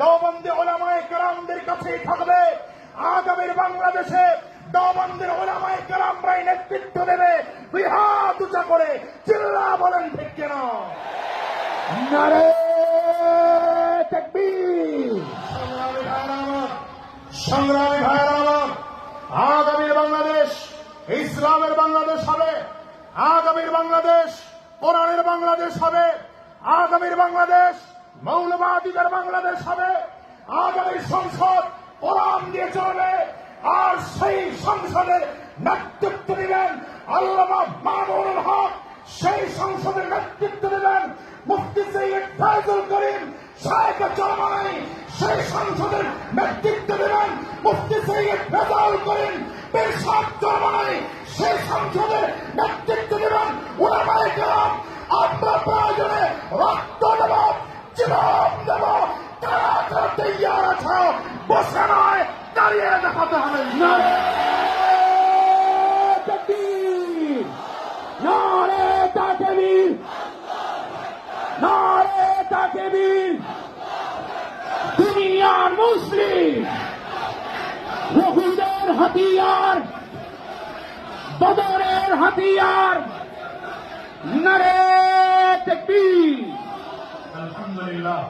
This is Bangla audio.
দেওবন্দি ওলামায় কেরামদের কাছেই থাকবে। আগামীর বাংলাদেশে দেওবন্দির ওলামায় কেরামরাই নেতৃত্ব দেবে। দুই হাত উঁচা করে চিল্লা বলেন ঠিক কেন? সংগ্রামী ভাইয়েরা আগামীর বাংলাদেশ, ইসলামের বাংলাদেশ হবে। আগামীর বাংলাদেশ, কোরআনের বাংলাদেশ হবে। আগামীর বাংলাদেশ মৌলবাদীদের বাংলাদেশ হবে আগামীর সংসদ কোরআন দিয়ে চলবে আর সেই সংসদের নেতৃত্ব দিবেন আল্লামা মামুনুল হক, সেই সংসদের নেতৃত্ব দেবেন মুফতি সৈয়দ ফায়জুল করিম চরমাই, সেই সংসদের নেতৃত্ব দেবেন মুফতি সৈয়দ ফেজাউল করিম বেশাদ চরমাই, সেই সংসদের নেতৃত্ব দেবেন ওলামায়ে কেরাম। আমরা প্রয়োজনে রক্ত দেব জীবন দেব কারা কারা তৈয়ার আছো বসে নয় দাঁড়িয়ে দেখাতে হবে তাকবীর নারে তাকবীর নারে তাকবীর দুনিয়ার মুসলিম রহুদের হাতিয়ার বদরের হাতিয়ার নারে আলহামদুলিল্লাহ।